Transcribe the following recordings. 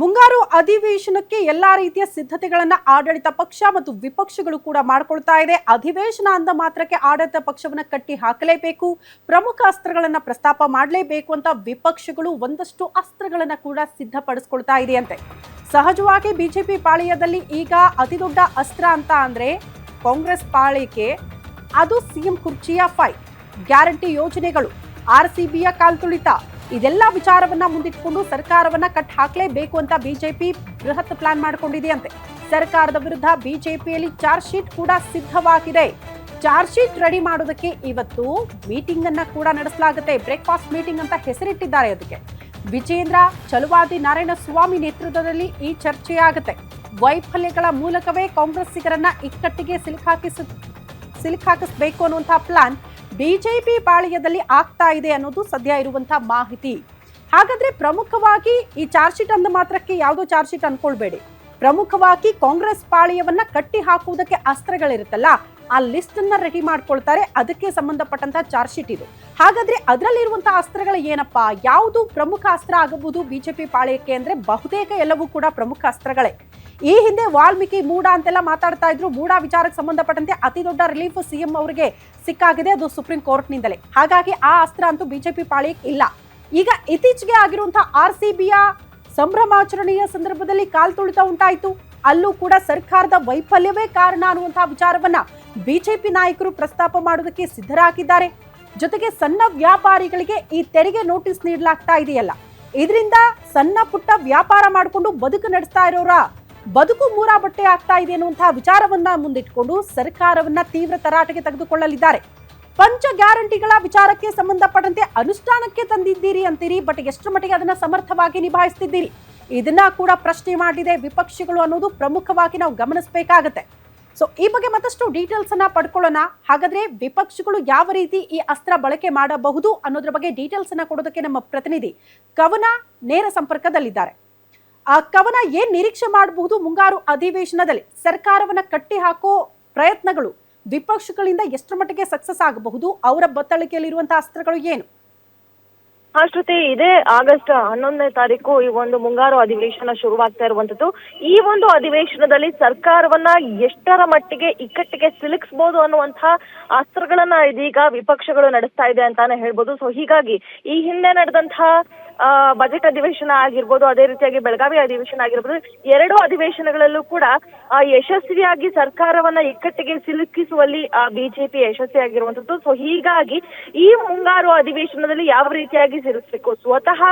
ಮುಂಗಾರು ಅಧಿವೇಶನಕ್ಕೆ ಎಲ್ಲಾ ರೀತಿಯ ಸಿದ್ಧತೆಗಳನ್ನ ಆಡಳಿತ ಪಕ್ಷ ಮತ್ತು ವಿಪಕ್ಷಗಳು ಕೂಡ ಮಾಡಿಕೊಳ್ತಾ ಇದೆ. ಅಧಿವೇಶನ ಅಂದ ಮಾತ್ರಕ್ಕೆ ಆಡಳಿತ ಪಕ್ಷವನ್ನ ಕಟ್ಟಿ ಹಾಕಲೇಬೇಕು. ಪ್ರಮುಖ ಅಸ್ತ್ರಗಳನ್ನ ಪ್ರಸ್ತಾಪ ಮಾಡಲೇಬೇಕು ಅಂತ ವಿಪಕ್ಷಗಳು ಒಂದಷ್ಟು ಅಸ್ತ್ರಗಳನ್ನ ಕೂಡ ಸಿದ್ಧಪಡಿಸ್ಕೊಳ್ತಾ ಇದೆಯಂತೆ. ಸಹಜವಾಗಿ ಬಿಜೆಪಿ ಪಾಳಿಯದಲ್ಲಿ ಈಗ ಅತಿದೊಡ್ಡ ಅಸ್ತ್ರ ಅಂತ ಅಂದ್ರೆ ಕಾಂಗ್ರೆಸ್ ಪಾಳಿಕೆ, ಅದು ಸಿಎಂ ಕುರ್ಚಿಯ ಫೈ ಗ್ಯಾರಂಟಿ ಯೋಜನೆಗಳು, ಆರ್ ಸಿ ಬಿಯ ಕಾಲ್ತುಳಿತ ಇದೆಲ್ಲ ವಿಚಾರವನ್ನ ಮುಂದಿಟ್ಕೊಂಡು ಸರ್ಕಾರವನ್ನ ಕಟ್ ಹಾಕಲೇಬೇಕು ಅಂತ ಬಿಜೆಪಿ ಬೃಹತ್ ಪ್ಲಾನ್ ಮಾಡ್ಕೊಂಡಿದೆಯಂತೆ. ಸರ್ಕಾರದ ವಿರುದ್ಧ ಬಿಜೆಪಿಯಲ್ಲಿ ಚಾರ್ಜ್ ಶೀಟ್ ಕೂಡ ಸಿದ್ಧವಾಗಿದೆ. ಚಾರ್ಜ್ ಶೀಟ್ ರೆಡಿ ಮಾಡೋದಕ್ಕೆ ಇವತ್ತು ಮೀಟಿಂಗ್ ಅನ್ನ ಕೂಡ ನಡೆಸಲಾಗುತ್ತೆ. ಬ್ರೇಕ್ಫಾಸ್ಟ್ ಮೀಟಿಂಗ್ ಅಂತ ಹೆಸರಿಟ್ಟಿದ್ದಾರೆ ಅದಕ್ಕೆ. ವಿಜೇಂದ್ರ, ಚಲುವಾದಿ ನಾರಾಯಣ ಸ್ವಾಮಿ ನೇತೃತ್ವದಲ್ಲಿ ಈ ಚರ್ಚೆಯಾಗುತ್ತೆ. ವೈಫಲ್ಯಗಳ ಮೂಲಕವೇ ಕಾಂಗ್ರೆಸ್ಸಿಗರನ್ನ ಇಕ್ಕಟ್ಟಿಗೆ ಸಿಲುಕಾಕಿಸ ಸಿಲುಕಾಕಿಸಬೇಕು ಅನ್ನುವಂತಹ ಪ್ಲಾನ್ ಬಿಜೆಪಿ ಪಾಳ್ಯದಲ್ಲಿ ಆಗ್ತಾ ಇದೆ ಅನ್ನೋದು ಸದ್ಯ ಇರುವಂತಹ ಮಾಹಿತಿ. ಹಾಗಾದ್ರೆ ಪ್ರಮುಖವಾಗಿ ಈ ಚಾರ್ಜ್ ಶೀಟ್ ಅಂದ ಮಾತ್ರಕ್ಕೆ ಯಾವುದೋ ಚಾರ್ಜ್ ಶೀಟ್ ಅನ್ಕೊಳ್ಬೇಡಿ. ಪ್ರಮುಖವಾಗಿ ಕಾಂಗ್ರೆಸ್ ಪಾಳ್ಯವನ್ನ ಕಟ್ಟಿ ಹಾಕುವುದಕ್ಕೆ ಅಸ್ತ್ರಗಳಿರುತ್ತಲ್ಲ, ಆ ಲಿಸ್ಟ್ ಅನ್ನ ರೆಡಿ ಮಾಡ್ಕೊಳ್ತಾರೆ. ಅದಕ್ಕೆ ಸಂಬಂಧಪಟ್ಟಂತಹ ಚಾರ್ಜ್ ಶೀಟ್ ಇದು. ಹಾಗಾದ್ರೆ ಅದರಲ್ಲಿರುವಂತಹ ಅಸ್ತ್ರಗಳು ಏನಪ್ಪಾ? ಯಾವುದು ಪ್ರಮುಖ ಅಸ್ತ್ರ ಆಗಬಹುದು ಬಿಜೆಪಿ ಪಾಳ್ಯಕ್ಕೆ ಅಂದ್ರೆ ಬಹುತೇಕ ಎಲ್ಲವೂ ಕೂಡ ಪ್ರಮುಖ ಅಸ್ತ್ರಗಳೇ. ಈ ಹಿಂದೆ ವಾಲ್ಮೀಕಿ ಮೂಡ ಅಂತೆಲ್ಲ ಮಾತಾಡ್ತಾ ಇದ್ರು. ಮೂಡ ವಿಚಾರಕ್ಕೆ ಸಂಬಂಧಪಟ್ಟಂತೆ ಅತಿ ದೊಡ್ಡ ರಿಲೀಫ್ ಸಿಎಂ ಅವರಿಗೆ ಸಿಕ್ಕಾಗಿದೆ. ಅದು ಸುಪ್ರೀಂ ಕೋರ್ಟ್ನಿಂದಲೇ. ಹಾಗಾಗಿ ಆ ಅಸ್ತ್ರ ಅಂತೂ ಬಿಜೆಪಿ ಪಾಳಿ ಇಲ್ಲ. ಈಗ ಇತ್ತೀಚೆಗೆ ಆಗಿರುವಂತಹ ಆರ್ ಸಿ ಸಂಭ್ರಮಾಚರಣೆಯ ಸಂದರ್ಭದಲ್ಲಿ ಕಾಲ್ತುಳಿತ ಉಂಟಾಯಿತು. ಅಲ್ಲೂ ಕೂಡ ಸರ್ಕಾರದ ವೈಫಲ್ಯವೇ ಕಾರಣ ಅನ್ನುವಂತಹ ವಿಚಾರವನ್ನ ಬಿಜೆಪಿ ನಾಯಕರು ಪ್ರಸ್ತಾಪ ಮಾಡೋದಕ್ಕೆ ಸಿದ್ಧರಾಗಿದ್ದಾರೆ. ಜೊತೆಗೆ ಸಣ್ಣ ವ್ಯಾಪಾರಿಗಳಿಗೆ ಈ ತೆರಿಗೆ ನೋಟಿಸ್ ನೀಡಲಾಗ್ತಾ ಇದೆಯಲ್ಲ. ಇದರಿಂದ ಸಣ್ಣ ಪುಟ್ಟ ವ್ಯಾಪಾರ ಮಾಡಿಕೊಂಡು ಬದುಕು ನಡೆಸ್ತಾ ಇರೋರ ಬದುಕು ಮೂರಾ ಬಟ್ಟೆ ಆಗ್ತಾ ಇದೆ ಅನ್ನುವಂತಹ ವಿಚಾರವನ್ನ ಮುಂದಿಟ್ಟುಕೊಂಡು ಸರ್ಕಾರವನ್ನ ತೀವ್ರ ತರಾಟೆಗೆ ತೆಗೆದುಕೊಳ್ಳಲಿದ್ದಾರೆ. ಪಂಚ ಗ್ಯಾರಂಟಿಗಳ ವಿಚಾರಕ್ಕೆ ಸಂಬಂಧಪಟ್ಟಂತೆ ಅನುಷ್ಠಾನಕ್ಕೆ ತಂದಿದ್ದೀರಿ ಅಂತೀರಿ ಬಟ್ ಎಷ್ಟು ಮಟ್ಟಿಗೆ ಅದನ್ನ ಸಮರ್ಥವಾಗಿ ನಿಭಾಯಿಸ್ತಿದ್ದೀರಿ? ಇದನ್ನ ಕೂಡ ಪ್ರಶ್ನೆ ಮಾಡಿದೆ ವಿಪಕ್ಷಗಳು ಅನ್ನೋದು ಪ್ರಮುಖವಾಗಿ ನಾವು ಗಮನಿಸಬೇಕಾಗತ್ತೆ. ಸೊ ಈ ಬಗ್ಗೆ ಮತ್ತಷ್ಟು ಡೀಟೇಲ್ಸ್ ಅನ್ನ ಪಡ್ಕೊಳ್ಳೋಣ. ಹಾಗಾದ್ರೆ ವಿಪಕ್ಷಗಳು ಯಾವ ರೀತಿ ಈ ಅಸ್ತ್ರ ಬಳಕೆ ಮಾಡಬಹುದು ಅನ್ನೋದ್ರ ಬಗ್ಗೆ ಡೀಟೇಲ್ಸ್ ಅನ್ನ ಕೊಡೋದಕ್ಕೆ ನಮ್ಮ ಪ್ರತಿನಿಧಿ ಕವನ ನೇರ ಸಂಪರ್ಕದಲ್ಲಿದ್ದಾರೆ. ಆ ಕವನ ಏನ್ ನಿರೀಕ್ಷೆ ಮಾಡಬಹುದು ಮುಂಗಾರು ಅಧಿವೇಶನದಲ್ಲಿ? ಸರ್ಕಾರವನ್ನ ಕಟ್ಟಿ ಹಾಕೋ ಪ್ರಯತ್ನಗಳು ವಿಪಕ್ಷಗಳಿಂದ ಎಷ್ಟರ ಮಟ್ಟಿಗೆ ಸಕ್ಸಸ್ ಆಗಬಹುದು? ಅವರ ಬತ್ತಳಿಕೆಯಲ್ಲಿರುವಂತಹ ಅಸ್ತ್ರಗಳು ಏನು? ಶ್ರುತಿ, ಇದೇ ಆಗಸ್ಟ್ ಹನ್ನೊಂದನೇ ತಾರೀಕು ಈ ಒಂದು ಮುಂಗಾರು ಅಧಿವೇಶನ ಶುರುವಾಗ್ತಾ ಇರುವಂತದ್ದು ಈ ಒಂದು ಅಧಿವೇಶನದಲ್ಲಿ ಸರ್ಕಾರವನ್ನ ಎಷ್ಟರ ಮಟ್ಟಿಗೆ ಇಕ್ಕಟ್ಟಿಗೆ ಸಿಲುಕಿಸಬಹುದು ಅನ್ನುವಂತಹ ಅಸ್ತ್ರಗಳನ್ನ ಇದೀಗ ವಿಪಕ್ಷಗಳು ನಡೆಸ್ತಾ ಇದೆ ಅಂತಾನೆ ಹೇಳ್ಬೋದು. ಸೊ ಹೀಗಾಗಿ ಈ ಹಿಂದೆ ನಡೆದಂತಹ ಬಜೆಟ್ ಅಧಿವೇಶನ ಆಗಿರ್ಬೋದು, ಅದೇ ರೀತಿಯಾಗಿ ಬೆಳಗಾವಿ ಅಧಿವೇಶನ ಆಗಿರ್ಬೋದು, ಎರಡು ಅಧಿವೇಶನಗಳಲ್ಲೂ ಕೂಡ ಯಶಸ್ವಿಯಾಗಿ ಸರ್ಕಾರವನ್ನ ಇಕ್ಕಟ್ಟಿಗೆ ಸಿಲುಕಿಸುವಲ್ಲಿ ಬಿಜೆಪಿ ಯಶಸ್ವಿಯಾಗಿರುವಂತದ್ದು ಸೊ ಹೀಗಾಗಿ ಈ ಮುಂಗಾರು ಅಧಿವೇಶನದಲ್ಲಿ ಯಾವ ರೀತಿಯಾಗಿ ಸಿಲುಕಿಸಬೇಕು? ಸ್ವತಃ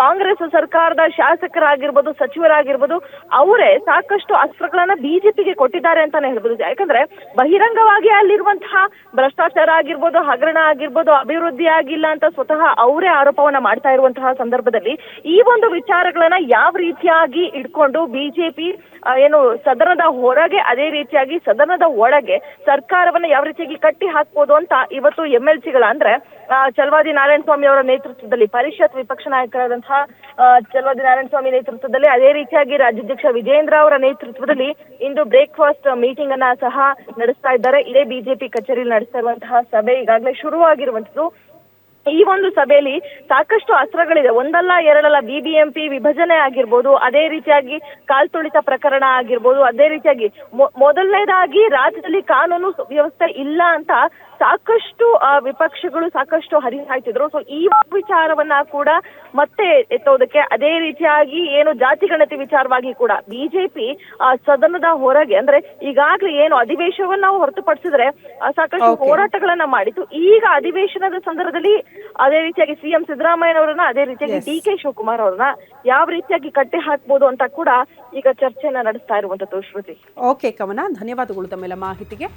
ಕಾಂಗ್ರೆಸ್ ಸರ್ಕಾರದ ಶಾಸಕರಾಗಿರ್ಬೋದು, ಸಚಿವರಾಗಿರ್ಬೋದು, ಅವರೇ ಸಾಕಷ್ಟು ಅಸ್ತ್ರಗಳನ್ನ ಬಿಜೆಪಿಗೆ ಕೊಟ್ಟಿದ್ದಾರೆ ಅಂತಾನೆ ಹೇಳ್ಬೋದು. ಯಾಕಂದ್ರೆ, ಬಹಿರಂಗವಾಗಿ ಅಲ್ಲಿರುವಂತಹ ಭ್ರಷ್ಟಾಚಾರ ಆಗಿರ್ಬೋದು, ಹಗರಣ ಆಗಿರ್ಬೋದು, ಅಭಿವೃದ್ಧಿ ಆಗಿಲ್ಲ ಅಂತ ಸ್ವತಃ ಅವರೇ ಆರೋಪವನ್ನ ಮಾಡ್ತಾ ಇರುವಂತಹ ಸಂದರ್ಭದಲ್ಲಿ ಈ ಒಂದು ವಿಚಾರಗಳನ್ನ ಯಾವ ರೀತಿಯಾಗಿ ಇಟ್ಕೊಂಡು ಬಿಜೆಪಿ ಏನು ಸದನದ ಹೊರಗೆ ಅದೇ ರೀತಿಯಾಗಿ ಸದನದ ಒಳಗೆ ಸರ್ಕಾರವನ್ನ ಯಾವ ರೀತಿಯಾಗಿ ಕಟ್ಟಿ ಹಾಕ್ಬೋದು ಅಂತ ಇವತ್ತು ಎಂ ಎಲ್ ಸಿಗಳ ಅಂದ್ರೆ ಚಲವಾದಿ ನಾರಾಯಣ ಸ್ವಾಮಿ ಅವರ ನೇತೃತ್ವದಲ್ಲಿ ಪರಿಷತ್ ವಿಪಕ್ಷ ನಾಯಕರಾದಂತಹ ಚಲವಾದಿ ನಾರಾಯಣ ಸ್ವಾಮಿ ನೇತೃತ್ವದಲ್ಲಿ ಅದೇ ರೀತಿಯಾಗಿ ರಾಜ್ಯಾಧ್ಯಕ್ಷ ವಿಜೇಂದ್ರ ಅವರ ನೇತೃತ್ವದಲ್ಲಿ ಇಂದು ಬ್ರೇಕ್ಫಾಸ್ಟ್ ಮೀಟಿಂಗ್ ಅನ್ನ ಸಹ ನಡೆಸ್ತಾ ಇದ್ದಾರೆ. ಇದೇ ಬಿಜೆಪಿ ಕಚೇರಿಯಲ್ಲಿ ನಡೆಸ್ತಾ ಇರುವಂತಹ ಸಭೆ ಈಗಾಗಲೇ ಶುರುವಾಗಿರುವಂತದ್ದು ಈ ಒಂದು ಸಭೆಯಲ್ಲಿ ಸಾಕಷ್ಟು ಅಸ್ತ್ರಗಳಿದೆ. ಒಂದಲ್ಲ, ಎರಡಲ್ಲ ಬಿಬಿಎಂಪಿ ವಿಭಜನೆ ಆಗಿರ್ಬೋದು, ಅದೇ ರೀತಿಯಾಗಿ ಕಾಲ್ತುಳಿತ ಪ್ರಕರಣ ಆಗಿರ್ಬೋದು, ಅದೇ ರೀತಿಯಾಗಿ ಮೊದಲನೇದಾಗಿ ರಾಜ್ಯದಲ್ಲಿ ಕಾನೂನು ವ್ಯವಸ್ಥೆ ಇಲ್ಲ ಅಂತ ಸಾಕಷ್ಟು ವಿಪಕ್ಷಗಳು ಸಾಕಷ್ಟು ಹರಿಹಾಯ್ತಿದ್ರು. ಸೊ ಈ ವಿಚಾರವನ್ನ ಕೂಡ ಮತ್ತೆ ಎತ್ತೋದಕ್ಕೆ ಅದೇ ರೀತಿಯಾಗಿ ಏನು ಜಾತಿ ಗಣತಿ ವಿಚಾರವಾಗಿ ಕೂಡ ಬಿಜೆಪಿ ಸದನದ ಹೊರಗೆ ಅಂದ್ರೆ ಈಗಾಗಲೇ ಏನು ಅಧಿವೇಶನವನ್ನ ನಾವು ಹೊರತುಪಡಿಸಿದ್ರೆ ಸಾಕಷ್ಟು. ಹೋರಾಟಗಳನ್ನ ಮಾಡಿತ್ತು ಈಗ ಅಧಿವೇಶನದ ಸಂದರ್ಭದಲ್ಲಿ ಅದೇ ರೀತಿಯಾಗಿ ಸಿಎಂ ಸಿದ್ದರಾಮಯ್ಯನವರನ್ನ ಅದೇ ರೀತಿಯಾಗಿ. ಡಿ ಕೆ ಶಿವಕುಮಾರ್ ಅವರನ್ನ ಯಾವ ರೀತಿಯಾಗಿ ಕಟ್ಟೆ ಹಾಕ್ಬೋದು ಅಂತ ಕೂಡ ಈಗ ಚರ್ಚೆಯನ್ನ ನಡೆಸ್ತಾ ಇರುವಂತದ್ದು ಶ್ರುತಿ ಓಕೆ ಕವನ ಧನ್ಯವಾದಗಳು ತಮ್ಮೆಲ್ಲ ಮಾಹಿತಿಗೆ